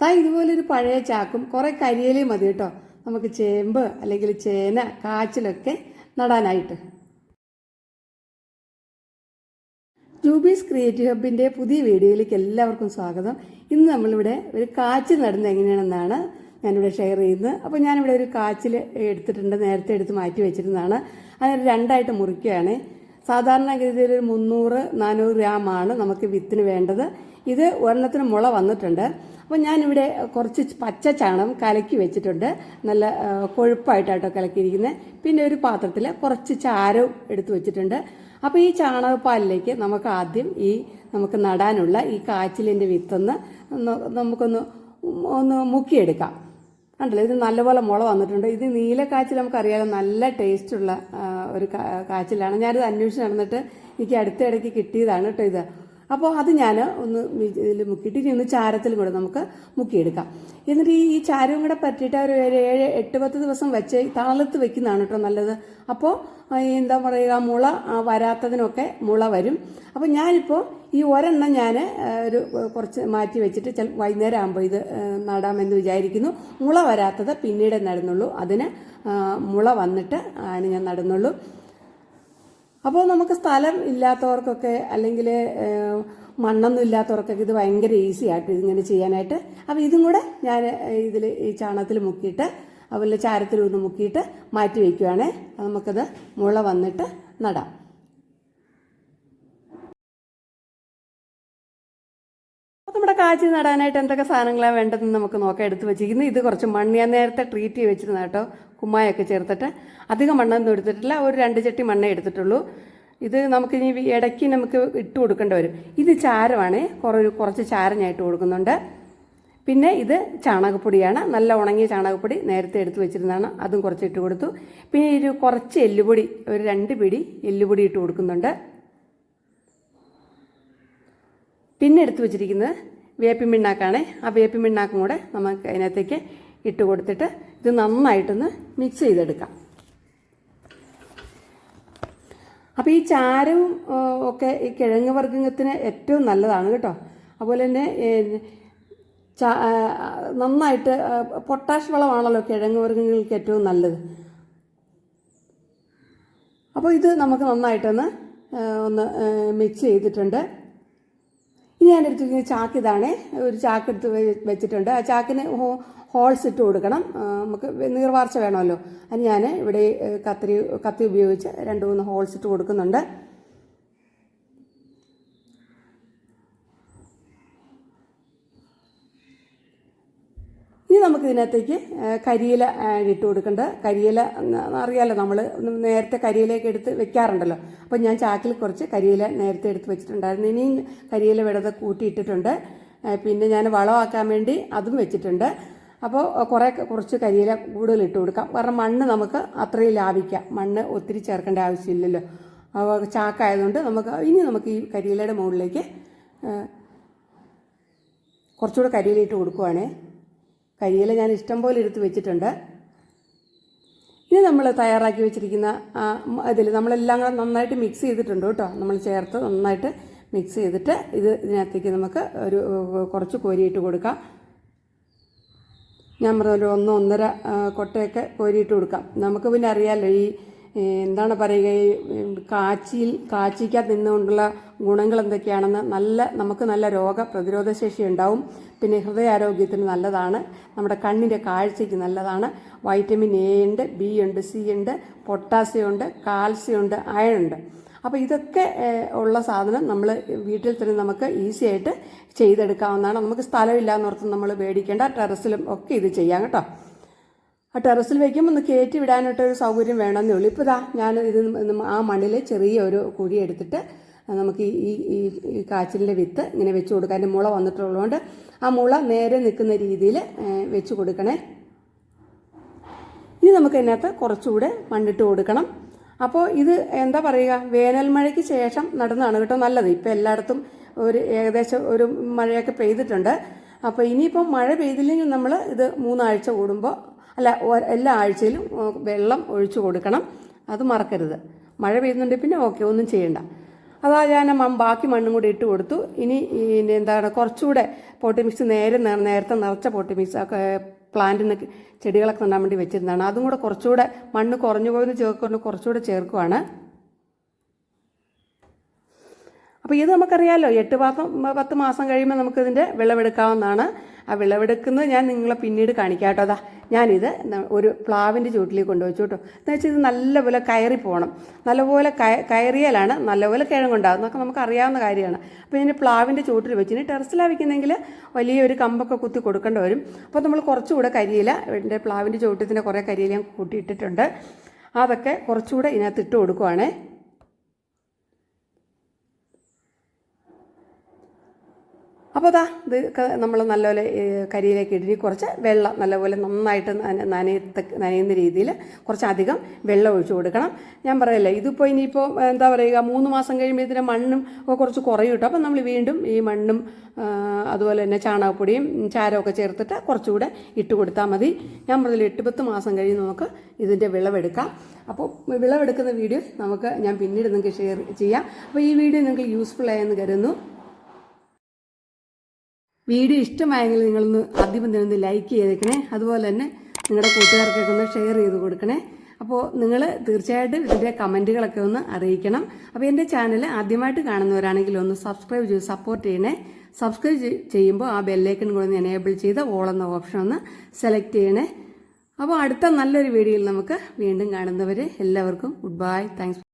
താ ഇതുപോലൊരു പഴയ ചാക്കും കുറേ കരിയിലയും മതി കേട്ടോ. നമുക്ക് ചേമ്പ് അല്ലെങ്കിൽ ചേന കാച്ചിലൊക്കെ നടാനായിട്ട്. ജൂബീസ് ക്രിയേറ്റീവ് ഹബിന്റെ പുതിയ വീഡിയോയിലേക്ക് എല്ലാവർക്കും സ്വാഗതം. ഇന്ന് നമ്മളിവിടെ ഒരു കാച്ചിൽ നടുന്നത് എങ്ങനെയാണെന്നാണ് ഞാനിവിടെ ഷെയർ ചെയ്യുന്നത്. അപ്പോൾ ഞാനിവിടെ ഒരു കാച്ചിൽ എടുത്തിട്ടുണ്ട് നേരത്തെ എടുത്ത് മാറ്റി വെച്ചിരുന്നതാണ്. അതിന് രണ്ടായിട്ട് മുറിക്കുകയാണ്. സാധാരണഗതിയിൽ ഒരു മുന്നൂറ് നാനൂറ് ഗ്രാമാണ് നമുക്ക് വിത്തിന് വേണ്ടത്. ഇത് ഒരെണ്ണത്തിന് മുള വന്നിട്ടുണ്ട്. അപ്പോൾ ഞാനിവിടെ കുറച്ച് പച്ച ചാണകം കലക്കി വെച്ചിട്ടുണ്ട്. നല്ല കൊഴുപ്പായിട്ടാട്ടോ കലക്കിയിരിക്കുന്നത് പിന്നെ ഒരു പാത്രത്തിൽ കുറച്ച് ചാരവും എടുത്തു വെച്ചിട്ടുണ്ട്. അപ്പോൾ ഈ ചാണകപ്പാലിലേക്ക് നമുക്ക് ആദ്യം ഈ നമുക്ക് നടാനുള്ള ഈ കാച്ചിലിന്റെ വിത്തൊന്ന് നമുക്കൊന്ന് ഒന്ന് മുക്കിയെടുക്കാം. കണ്ടല്ലോ? ഇത് നല്ലപോലെ മുള വന്നിട്ടുണ്ട്. ഇത് നീലക്കാച്ചിൽ നമുക്കറിയാലോ നല്ല ടേസ്റ്റുള്ള ഒരു കാച്ചിലാണ്. ഞാനിത് അന്വേഷിച്ച് നടന്നിട്ട് എനിക്ക് അടുത്തിടയ്ക്ക് കിട്ടിയതാണ് കേട്ടോ ഇത്. അപ്പോൾ അത് ഞാൻ ഒന്ന് ഇതിൽ മുക്കിയിട്ട് ഇനി ഒന്ന് ചാരത്തിൽ കൂടെ നമുക്ക് മുക്കിയെടുക്കാം. എന്നിട്ട് ഈ ഈ ചാരവും കൂടെ പറ്റിയിട്ട് ഒരു ഏഴ് എട്ട് പത്ത് ദിവസം വെച്ച് താളത്ത് വെക്കുന്നതാണ് കേട്ടോ നല്ലത്. അപ്പോൾ എന്താ പറയുക മുള വരാത്തതിനൊക്കെ മുള വരും. അപ്പോൾ ഞാനിപ്പോൾ ഈ ഒരെണ്ണം ഞാൻ ഒരു കുറച്ച് മാറ്റി വെച്ചിട്ട് ചില വൈകുന്നേരം ആകുമ്പോൾ ഇത് നടാമെന്ന് വിചാരിക്കുന്നു. മുള വരാത്തത് പിന്നീട് നടുന്നുള്ളൂ. അതിന് മുള വന്നിട്ട് അതിന് ഞാൻ നടുന്നുള്ളൂ. അപ്പോൾ നമുക്ക് സ്ഥലം ഇല്ലാത്തവർക്കൊക്കെ അല്ലെങ്കിൽ മണ്ണൊന്നും ഇല്ലാത്തവർക്കൊക്കെ ഇത് ഭയങ്കര ഈസി ആയിട്ട് ഇതിങ്ങനെ ചെയ്യാനായിട്ട്. അപ്പോൾ ഇതും കൂടെ ഞാൻ ഇതിൽ ഈ ചാണകത്തിൽ മുക്കിയിട്ട് അതുപോലെ ചാരത്തിൽ ഒന്ന് മുക്കിയിട്ട് മാറ്റി വയ്ക്കുവാണേ നമുക്കത് മുള വന്നിട്ട് നടാം. നമ്മുടെ കാച്ചി നടാനായിട്ട് എന്തൊക്കെ സാധനങ്ങളാണ് വേണ്ടതെന്ന് നമുക്ക് നോക്കാം. എടുത്ത് വെച്ചിരിക്കുന്നത് ഇത് കുറച്ച് മണ്ണ് ഞാൻ നേരത്തെ ട്രീറ്റ് ചെയ്ത് വെച്ചിരുന്ന കേട്ടോ. കുമ്മായൊക്കെ ചേർത്തിട്ട് അധികം മണ്ണൊന്നും എടുത്തിട്ടില്ല. ഒരു രണ്ട് ചട്ടി മണ്ണേ എടുത്തിട്ടുള്ളൂ. ഇത് നമുക്ക് ഇനി ഇടയ്ക്ക് നമുക്ക് ഇട്ട് കൊടുക്കേണ്ടി വരും. ഇത് ചാരമാണ്. കുറേ കുറച്ച് ചാരം ഞാൻ ഇട്ട് കൊടുക്കുന്നുണ്ട്. പിന്നെ ഇത് ചാണകപ്പൊടിയാണ്. നല്ല ഉണങ്ങിയ ചാണകപ്പൊടി നേരത്തെ എടുത്ത് വെച്ചിരുന്നതാണ്. അതും കുറച്ച് ഇട്ട് കൊടുത്തു. പിന്നെ ഒരു കുറച്ച് എല്ലുപൊടി ഒരു രണ്ട് പിടി എല്ലുപൊടി ഇട്ട് കൊടുക്കുന്നുണ്ട്. പിന്നെ എടുത്തു വെച്ചിരിക്കുന്നത് വേപ്പിൻ പിണ്ണാക്കാണ്. ആ വേപ്പിൻ പിണ്ണാക്കും കൂടെ നമുക്ക് അതിനകത്തേക്ക് ഇട്ട് കൊടുത്തിട്ട് ഇത് നന്നായിട്ടൊന്ന് മിക്സ് ചെയ്തെടുക്കാം. അപ്പോൾ ഈ ചാരവും ഒക്കെ ഈ കിഴങ്ങ് വർഗത്തിന് ഏറ്റവും നല്ലതാണ് കേട്ടോ. അതുപോലെ തന്നെ നന്നായിട്ട് പൊട്ടാഷ് വളമാണല്ലോ കിഴങ്ങ് വർഗങ്ങൾക്ക് ഏറ്റവും നല്ലത്. അപ്പോൾ ഇത് നമുക്ക് നന്നായിട്ടൊന്ന് ഒന്ന് മിക്സ് ചെയ്തിട്ടുണ്ട്. ഇനി ഞാൻ എടുത്തിരിക്കുന്ന ചാക്ക് ഇതാണ് ഒരു ചാക്ക് എടുത്ത് വെച്ചിട്ടുണ്ട്. ആ ചാക്കിന് ഹോൾസ് ഇട്ട് കൊടുക്കണം. നമുക്ക് നീർവാർച്ച വേണമല്ലോ. അത് ഞാൻ ഇവിടെ കത്തിരി കത്തി ഉപയോഗിച്ച് രണ്ട് മൂന്ന് ഹോൾസ് ഇട്ട് കൊടുക്കുന്നുണ്ട്. ഇനി നമുക്ക് ഇതിനകത്തേക്ക് കരിയില ഇട്ട് കൊടുക്കേണ്ടത് കരിയില അറിയാലോ നമ്മൾ നേരത്തെ കരിയിലേക്ക് എടുത്ത് വെക്കാറുണ്ടല്ലോ. അപ്പോൾ ഞാൻ ചാക്കിൽ കുറച്ച് കരിയില നേരത്തെ എടുത്ത് വെച്ചിട്ടുണ്ടായിരുന്നു. ഇനിയും കരിയില വിടത് കൂട്ടിയിട്ടിട്ടുണ്ട് പിന്നെ ഞാൻ വളമാക്കാൻ വേണ്ടി അതും വെച്ചിട്ടുണ്ട്. അപ്പോൾ കുറേ കുറച്ച് കരിയില കൂടുതൽ ഇട്ട് കൊടുക്കാം. കാരണം മണ്ണ് നമുക്ക് അത്രയും ലാഭിക്കാം. മണ്ണ് ഒത്തിരി ചേർക്കേണ്ട ആവശ്യമില്ലല്ലോ. അപ്പോൾ ചാക്കായതുകൊണ്ട് നമുക്ക് ഇനി നമുക്ക് ഈ കരിയിലയുടെ മുകളിലേക്ക് കുറച്ചുകൂടെ കരിയില ഇട്ട് കൊടുക്കുവാണേ. കരിയില ഞാൻ ഇഷ്ടം പോലെ എടുത്ത് വെച്ചിട്ടുണ്ട്. ഇനി നമ്മൾ തയ്യാറാക്കി വെച്ചിരിക്കുന്ന ഇതിൽ നമ്മളെല്ലാം കൂടെ നന്നായിട്ട് മിക്സ് ചെയ്തിട്ടുണ്ട് കേട്ടോ. നമ്മൾ ചേർത്ത് നന്നായിട്ട് മിക്സ് ചെയ്തിട്ട് ഇത് ഇതിനകത്തേക്ക് നമുക്ക് ഒരു കുറച്ച് കോരിയിട്ട് കൊടുക്കാം. ഞാൻ പറഞ്ഞ ഒരു ഒന്ന് ഒന്നര കൊട്ടയൊക്കെ കോരിയിട്ട് കൊടുക്കാം. നമുക്ക് പിന്നെ അറിയാമല്ലോ ഈ എന്താണ് പറയുക ഈ കാച്ചിയിൽ കാച്ചിക്കകത്ത് നിന്നുകൊണ്ടുള്ള ഗുണങ്ങൾ എന്തൊക്കെയാണെന്ന് നല്ല നമുക്ക് നല്ല രോഗ പ്രതിരോധ ശേഷി ഉണ്ടാവും. പിന്നെ ഹൃദയാരോഗ്യത്തിന് നല്ലതാണ്. നമ്മുടെ കണ്ണിന്റെ കാഴ്ചയ്ക്ക് നല്ലതാണ്. വൈറ്റമിൻ എ ഉണ്ട് ബി ഉണ്ട് സി ഉണ്ട് പൊട്ടാസ്യം ഉണ്ട് കാൽസ്യം ഉണ്ട് അയൺ ഉണ്ട്. അപ്പോൾ ഇതൊക്കെ ഉള്ള സാധനം നമ്മൾ വീട്ടിൽ തന്നെ നമുക്ക് ഈസി ആയിട്ട് ചെയ്തെടുക്കാവുന്നതാണ്. നമുക്ക് സ്ഥലമില്ല എന്നോർത്ത് നമ്മൾ പേടിക്കേണ്ട ടെറസിലും ഒക്കെ ഇത് ചെയ്യാം കേട്ടോ. ആ ടെറസിൽ വയ്ക്കുമ്പോൾ ഒന്ന് കയറ്റി വിടാനായിട്ടൊരു സൗകര്യം വേണമെന്നേ ഉള്ളൂ. ഇപ്പോൾ ഇതാ ഞാൻ ഇത് ആ മണ്ണിൽ ചെറിയ ഒരു കുഴി എടുത്തിട്ട് നമുക്ക് ഈ ഈ- ഈ കാച്ചിലിന്റെ വിത്ത് ഇങ്ങനെ വെച്ച് കൊടുക്കാൻ അതിന്റെ മുള വന്നിട്ടുള്ളതുകൊണ്ട് ആ മുള നേരെ നിൽക്കുന്ന രീതിയിൽ വെച്ച് കൊടുക്കണേ. ഇനി നമുക്ക് ഇതിനകത്ത് കുറച്ചുകൂടെ മണ്ണിട്ട് കൊടുക്കണം. അപ്പോൾ ഇത് എന്താ പറയുക? വേനൽ മഴയ്ക്ക് ശേഷം നടന്നതാണ് കേട്ടോ നല്ലത്. ഇപ്പോൾ എല്ലായിടത്തും ഒരു ഏകദേശം ഒരു മഴയൊക്കെ പെയ്തിട്ടുണ്ട്. അപ്പോൾ ഇനിയിപ്പം മഴ പെയ്തില്ലെങ്കിൽ നമ്മൾ ഇത് മൂന്നാഴ്ച കൂടുമ്പോൾ അല്ല എല്ലാ ആഴ്ചയിലും വെള്ളം ഒഴിച്ചു കൊടുക്കണം. അത് മറക്കരുത്. മഴ പെയ്യുന്നുണ്ടെങ്കിൽ പിന്നെ ഓക്കെ ഒന്നും ചെയ്യണ്ട. അതാ ഞാൻ ബാക്കി മണ്ണും കൂടി ഇട്ട് കൊടുത്തു. ഇനി എന്താണ് കുറച്ചുകൂടെ പോട്ടി മിക്സ് നേരെ നേരത്തെ നിറച്ച പോട്ടി മിക്സ് ഒക്കെ പ്ലാന്റിന് ചെടികളൊക്കെ നടാൻ വേണ്ടി വെച്ചിരുന്നതാണ്. അതും കൂടെ കുറച്ചുകൂടെ മണ്ണ് കുറഞ്ഞു പോയെന്ന് ചേർക്കൊണ്ട് കുറച്ചുകൂടെ ചേർക്കുവാണ്. അപ്പോൾ ഇത് നമുക്കറിയാമല്ലോ എട്ട് മാസം പത്ത് മാസം കഴിയുമ്പോൾ നമുക്കിതിന്റെ വിളവെടുക്കാവുന്നതാണ്. ആ വിളവെടുക്കുന്നത് ഞാൻ നിങ്ങളെ പിന്നീട് കാണിക്കാം കേട്ടോ. അതാ ഞാനിത് ഒരു പ്ലാവിന്റെ ചുവട്ടിലേക്ക് കൊണ്ടുവച്ചു കേട്ടോ. എന്ന് വെച്ചാൽ ഇത് നല്ലപോലെ കയറി പോകണം നല്ലപോലെ കയ- കയറിയാലാണ് നല്ലപോലെ കിഴങ്ങുണ്ടാകും എന്നൊക്കെ നമുക്ക് അറിയാവുന്ന കാര്യമാണ്. അപ്പോൾ ഇതിന് പ്ലാവിന്റെ ചുവട്ടിൽ വെച്ച് ഇനി ടെറസിലാണ് വെക്കുന്നെങ്കിൽ വലിയൊരു കമ്പൊക്കെ കുത്തി കൊടുക്കേണ്ടി വരും. അപ്പോൾ നമ്മൾ കുറച്ചുകൂടെ കരിയില എന്റെ പ്ലാവിന്റെ ചുവട്ടത്തിന്റെ കുറേ കരിയില ഞാൻ കൂട്ടിയിട്ടിട്ടുണ്ട്. അതൊക്കെ കുറച്ചുകൂടെ ഇതിനകത്ത് ഇട്ട് കൊടുക്കുവാണേ. അപ്പോൾ അതാ ഇത് നമ്മൾ നല്ലപോലെ കരിയിലേക്ക് ഇടിഞ്ഞ് കുറച്ച് വെള്ളം നല്ലപോലെ നന്നായിട്ട് നനയത്ത നനയുന്ന രീതിയിൽ കുറച്ചധികം വെള്ളം ഒഴിച്ചു കൊടുക്കണം. ഞാൻ പറയല്ലേ ഇതിപ്പോൾ ഇനിയിപ്പോൾ എന്താ പറയുക മൂന്ന് മാസം കഴിയുമ്പോൾ ഇതിന്റെ മണ്ണും ഒക്കെ കുറച്ച് കുറയും കേട്ടോ അപ്പോൾ നമ്മൾ വീണ്ടും ഈ മണ്ണും അതുപോലെ തന്നെ ചാണകപ്പൊടിയും ചാരമൊക്കെ ചേർത്തിട്ട് കുറച്ചുകൂടെ ഇട്ട് കൊടുത്താൽ മതി. ഞാൻ പറഞ്ഞില്ല എട്ട് പത്ത് മാസം കഴിഞ്ഞ് നമുക്ക് ഇതിന്റെ വിളവെടുക്കാം. അപ്പോൾ വിളവെടുക്കുന്ന വീഡിയോ നമുക്ക് ഞാൻ പിന്നീട് നിങ്ങൾക്ക് ഷെയർ ചെയ്യാം. അപ്പോൾ ഈ വീഡിയോ നിങ്ങൾക്ക് യൂസ്ഫുൾ ആയെന്ന് കരുതുന്നു. വീഡിയോ ഇഷ്ടമായെങ്കിൽ നിങ്ങളൊന്ന് ആദ്യം തന്നെ ഒന്ന് ലൈക്ക് ചെയ്തേക്കണേ. അതുപോലെ തന്നെ നിങ്ങളുടെ കൂട്ടുകാർക്കൊക്കെ ഒന്ന് ഷെയർ ചെയ്ത് കൊടുക്കണേ. അപ്പോൾ നിങ്ങൾ തീർച്ചയായിട്ടും ഇതിന്റെ കമന്റുകളൊക്കെ ഒന്ന് അറിയിക്കണം. അപ്പോൾ എന്റെ ചാനൽ ആദ്യമായിട്ട് കാണുന്നവരാണെങ്കിൽ ഒന്ന് സബ്സ്ക്രൈബ് ചെയ്ത് സപ്പോർട്ട് ചെയ്യണേ. സബ്സ്ക്രൈബ് ചെയ്യുമ്പോൾ ആ ബെല്ലൈക്കൺ കൂടെ ഒന്ന് എനേബിൾ ചെയ്ത് ഓൾ എന്ന ഓപ്ഷൻ ഒന്ന് സെലക്ട് ചെയ്യണേ. അപ്പോൾ അടുത്ത നല്ലൊരു വീഡിയോയിൽ നമുക്ക് വീണ്ടും കാണുന്നവരെ എല്ലാവർക്കും ഗുഡ് ബൈ താങ്ക്സ്